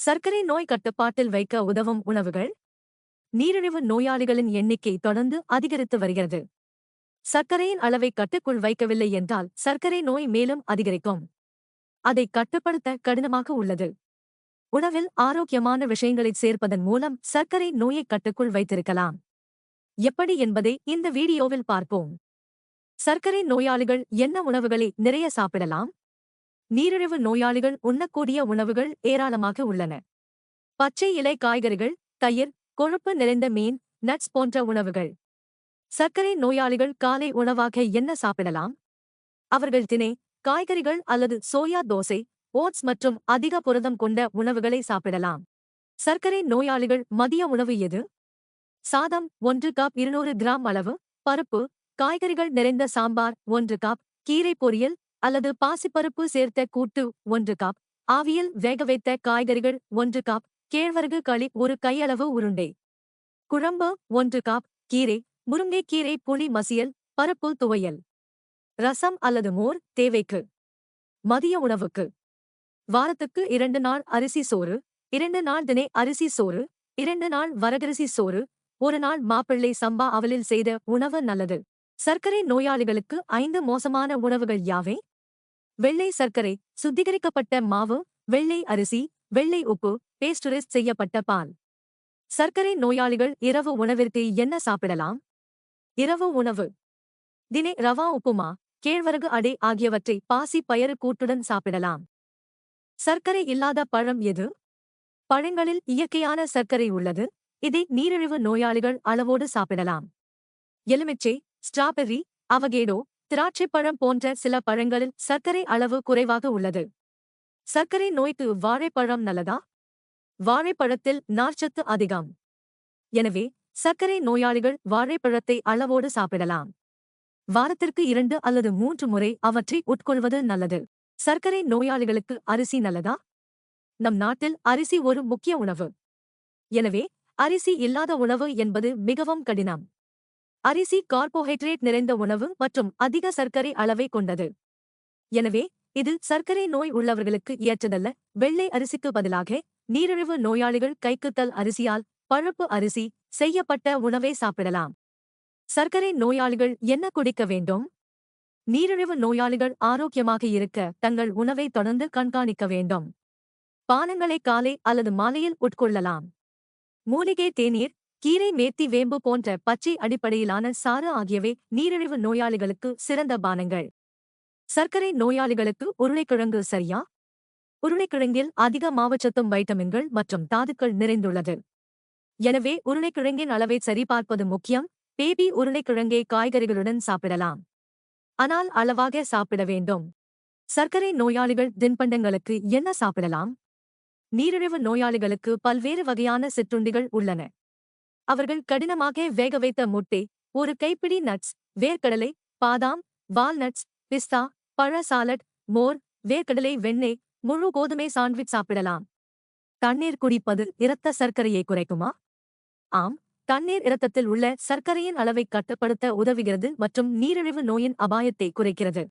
சர்க்கரை நோய் கட்டுப்பாட்டில் வைக்க உதவும் உணவுகள்? நீரிழிவு நோயாளிகளின் எண்ணிக்கை தொடர்ந்து அதிகரித்து வருகிறது. சர்க்கரையின் அளவை கட்டுக்குள் வைக்கவில்லை என்றால் சர்க்கரை நோய் மேலும் அதிகரிக்கும். அதை கட்டுப்படுத்த கடினமாக உள்ளது. உணவில் ஆரோக்கியமான விஷயங்களை சேர்ப்பதன் மூலம் சர்க்கரை நோயை கட்டுக்குள் வைத்திருக்கலாம். எப்படி என்பதை இந்த வீடியோவில் பார்ப்போம். சர்க்கரை நோயாளிகள் என்ன உணவுகளை நிறைய சாப்பிடலாம்? நீரிழிவு நோயாளிகள் உண்ணக்கூடிய உணவுகள் ஏராளமாக உள்ளன. பச்சை இலை காய்கறிகள் தயிர் கொழுப்பு நிறைந்த மீன் நட்ஸ் போன்ற உணவுகள். சர்க்கரை நோயாளிகள் காலை உணவாக என்ன சாப்பிடலாம்? அவர்கள் தினை காய்கறிகள் அல்லது சோயா தோசை ஓட்ஸ் மற்றும் அதிக புரதம் கொண்ட உணவுகளை சாப்பிடலாம். சர்க்கரை நோயாளிகள் மதிய உணவு எது? சாதம் ஒன்று கப் இருநூறு கிராம் அளவு பருப்பு காய்கறிகள் நிறைந்த சாம்பார் ஒன்று கப் கீரை பொரியல் அல்லது பாசிப்பருப்பு சேர்த்த கூட்டு ஒன்று காப். ஆவியில் வேக வைத்த காய்கறிகள் ஒன்று காப். கேழ்வரகு களி ஒரு கையளவு உருண்டை. குழம்பு ஒன்று காப். கீரை முருங்கைக்கீரை புளி மசியல் பருப்பு துவையல். ரசம் அல்லது மோர் தேவைக்கு. மதிய உணவுக்கு. வாரத்துக்கு இரண்டு நாள் அரிசி சோறு இரண்டு நாள் தினை அரிசி சோறு இரண்டு நாள் வரகரிசி சோறு ஒரு நாள் மாப்பிள்ளை சம்பா அவலில் செய்த உணவு நல்லது. சர்க்கரை நோயாளிகளுக்கு ஐந்து மோசமான உணவுகள் யாவை? வெள்ளை சர்க்கரை சுத்திகரிக்கப்பட்ட மாவு வெள்ளை அரிசி வெள்ளை உப்பு பேஸ்டுரைஸ் செய்யப்பட்ட பால். சர்க்கரை நோயாளிகள் இரவு உணவிற்கு என்ன சாப்பிடலாம்? இரவு உணவு. தினை ரவா உப்புமா கேழ்வரகு அடை ஆகியவற்றை பாசி பயறு கூட்டுடன் சாப்பிடலாம். சர்க்கரை இல்லாத பழம் எது? பழங்களில் இயற்கையான சர்க்கரை உள்ளது. இதை நீரிழிவு நோயாளிகள் அளவோடு சாப்பிடலாம். எலுமிச்சை ஸ்ட்ராபெர்ரி அவகேடோ திராட்சைப்பழம் போன்ற சில பழங்களில் சர்க்கரை அளவு குறைவாக உள்ளது. சர்க்கரை நோய்க்கு வாழைப்பழம் நல்லதா? வாழைப்பழத்தில் நார்ச்சத்து அதிகம். எனவே சர்க்கரை நோயாளிகள் வாழைப்பழத்தை அளவோடு சாப்பிடலாம். வாரத்திற்கு இரண்டு அல்லது மூன்று முறை அவற்றை உட்கொள்வது நல்லது. சர்க்கரை நோயாளிகளுக்கு அரிசி நல்லதா? நம் நாட்டில் அரிசி ஒரு முக்கிய உணவு. எனவே அரிசி இல்லாத உணவு என்பது மிகவும் கடினம். அரிசி கார்போஹைட்ரேட் நிறைந்த உணவு மற்றும் அதிக சர்க்கரை அளவை கொண்டது. எனவே இது சர்க்கரை நோய் உள்ளவர்களுக்கு ஏற்றதல்ல. வெள்ளை அரிசிக்கு பதிலாக நீரிழிவு நோயாளிகள் கைக்குத்தல் அரிசியால் பழுப்பு அரிசி செய்யப்பட்ட உணவை சாப்பிடலாம். சர்க்கரை நோயாளிகள் என்ன குடிக்க வேண்டும்? நீரிழிவு நோயாளிகள் ஆரோக்கியமாக இருக்க தங்கள் உணவை தொடர்ந்து கண்காணிக்க வேண்டும். பானங்களை காலை அல்லது மாலையில் உட்கொள்ளலாம். மூலிகை தேநீர் கீரை மேத்தி வேம்பு போன்ற பச்சை அடிப்படையிலான சாறு ஆகியவை நீரிழிவு நோயாளிகளுக்கு சிறந்த பானங்கள். சர்க்கரை நோயாளிகளுக்கு உருளைக்கிழங்கு சரியா? உருளைக்கிழங்கில் அதிக மாவுச்சத்தும் வைட்டமின்கள் மற்றும் தாதுக்கள் நிறைந்துள்ளது. எனவே உருளைக்கிழங்கின் அளவை சரிபார்ப்பது முக்கியம். பேபி உருளைக்கிழங்கை காய்கறிகளுடன் சாப்பிடலாம். ஆனால் அளவாக சாப்பிட வேண்டும். சர்க்கரை நோயாளிகள் தின்பண்டங்களுக்கு என்ன சாப்பிடலாம்? நீரிழிவு நோயாளிகளுக்கு பல்வேறு வகையான சிற்றுண்டிகள் உள்ளன. அவர்கள் கடினமாக வேக வைத்த முட்டை ஒரு கைப்பிடி நட்ஸ் வேர்க்கடலை பாதாம் வால்நட்ஸ் பிஸ்தா பழ சாலட் மோர் வேர்க்கடலை வெண்ணெய் முழு கோதுமை சாண்ட்விச் சாப்பிடலாம். தண்ணீர் குடிப்பது இரத்த சர்க்கரையை குறைக்குமா? ஆம் தண்ணீர் இரத்தத்தில் உள்ள சர்க்கரையின் அளவை கட்டுப்படுத்த உதவுகிறது மற்றும் நீரிழிவு நோயின் அபாயத்தை குறைக்கிறது.